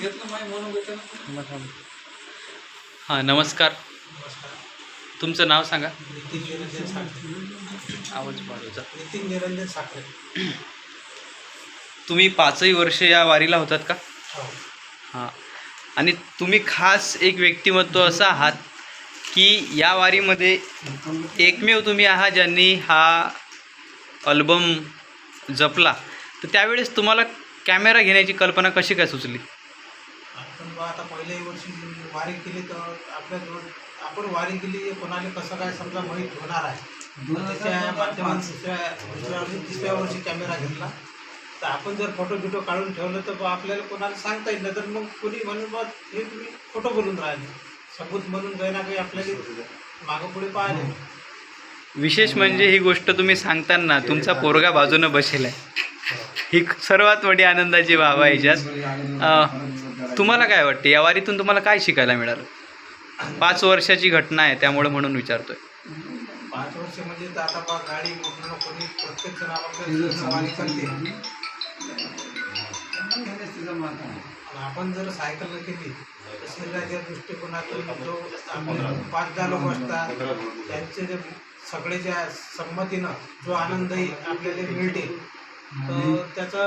घेतलं माय म्हणून घेतलं हां नमस्कार. नमस्कार तुमचं नाव सांगा? नितीन निरंजन साखरे. आवाज वाढवचा नितीन निरंजन साखरे. तुम्ही पाचही वर्ष या वारीला होतात का? हो. हां. आणि तुम्ही खास एक व्यक्तिमत्व असं आहात की या वारीमध्ये एकमेव तुम्ही आहात ज्यांनी हा अल्बम जपला. तर त्यावेळेस तुम्हाला कॅमेरा घेण्याची कल्पना कशी काय सुचली? बा आता पहिल्याही वर्षी वारी केली तर आपल्याजवळ आपण वारी केली कोणाला कसं काय समजा माहीत होणार आहे? त्याच्या दुसऱ्या दुसऱ्या वर्षी तिसऱ्या वर्षी कॅमेरा घेतला. तर आपण जर फोटो बिटो काढून ठेवलं तर बा आपल्याला कोणाला सांगता येईल नाही. तर मग कोणी म्हणून बा हे तुम्ही फोटो बोलून राहिले. सबूत म्हणून काही ना काही आपल्याला मागं पुढे पाहिले विशेष म्हणजे ही गोष्ट तुम्ही सांगताना तुमचा पोरगा बाजूनं बसेल आहे ही सर्वात मोठी आनंदाची बाब आहे याच्यात. तुम्हाला काय वाटते? या वारीतून तुम्हाला काय शिकायला मिळालं? पाच वर्षाची घटना आहे त्यामुळे म्हणून विचारतोय. पाच वर्ष म्हणजे तर आता बा गाडी मोठं कोणी प्रत्येक जण आपल्या वारी करते आपण जर सायकल केली तर शरीराच्या दृष्टिकोनातून जो आपण पाच दहा लोक असतात त्यांचे जे सगळेच्या संमतीनं जो आनंदही आपल्याला मिळते तर त्याचा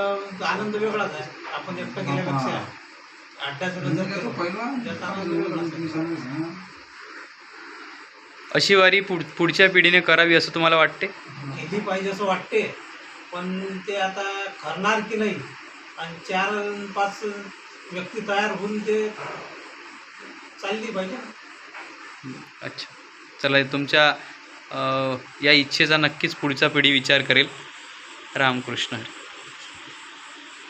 आनंद वेगळाच आहे. आपण एकटं केल्यापेक्षा. अशी वारी पुढ पुढच्या पिढीने करावी असं तुम्हाला वाटते? केली पाहिजे असं वाटते. पण ते आता करणार की नाही आणि चार पाच व्यक्ती तयार होऊन ते चालली पाहिजे. अच्छा. चला तुमच्या या इच्छेचा नक्कीच पुढचा पिढी विचार करेल. रामकृष्ण हरी.